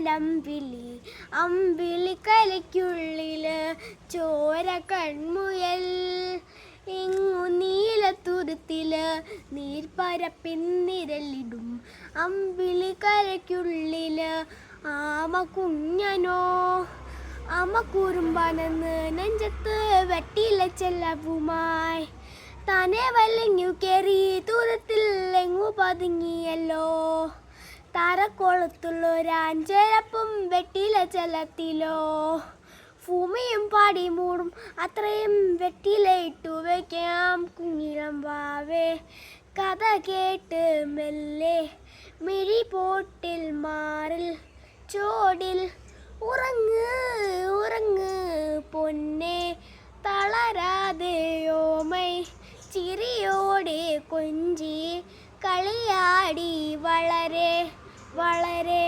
നിന്നൊരമ്പിളി അമ്പിളി കലയ്ക്കുള്ളിൽ ചോര കൺമുയൽ. ഇങ്ങു നീലത്തുരുത്തിൽ നീർപ്പരപ്പിന്നിരലിടും അമ്പിളി കരയ്ക്കുള്ളിൽ ആമ കുഞ്ഞനോ. അമ കുറുമ്പാനെന്ന് നെഞ്ചത്ത് വെട്ടിയില്ല ചെല്ലവുമായി. താനെ വല്ലങ്ങു കയറി ദൂരത്തിൽ എങ്ങു പതുങ്ങിയല്ലോ. താരക്കോളത്തുള്ളൊരാഞ്ചരപ്പും വെട്ടിയില ചെലത്തിലോ ഭൂമിയും പാടി മൂടും. അത്രയും വെട്ടിയില ഇട്ടു വയ്ക്കാം കുഞ്ഞിളം വാവേ. കഥ കേട്ട് മെല്ലെ. മിഴി പോട്ടിൽ മാറിൽ. ചോടിൽ. ഉറങ്ങ് ഉറങ്ങ് പൊന്നെ. തളരാതെയോമൈ ചിരിയോടെ കൊഞ്ചി. കളിയാടി വളരെ വളരെ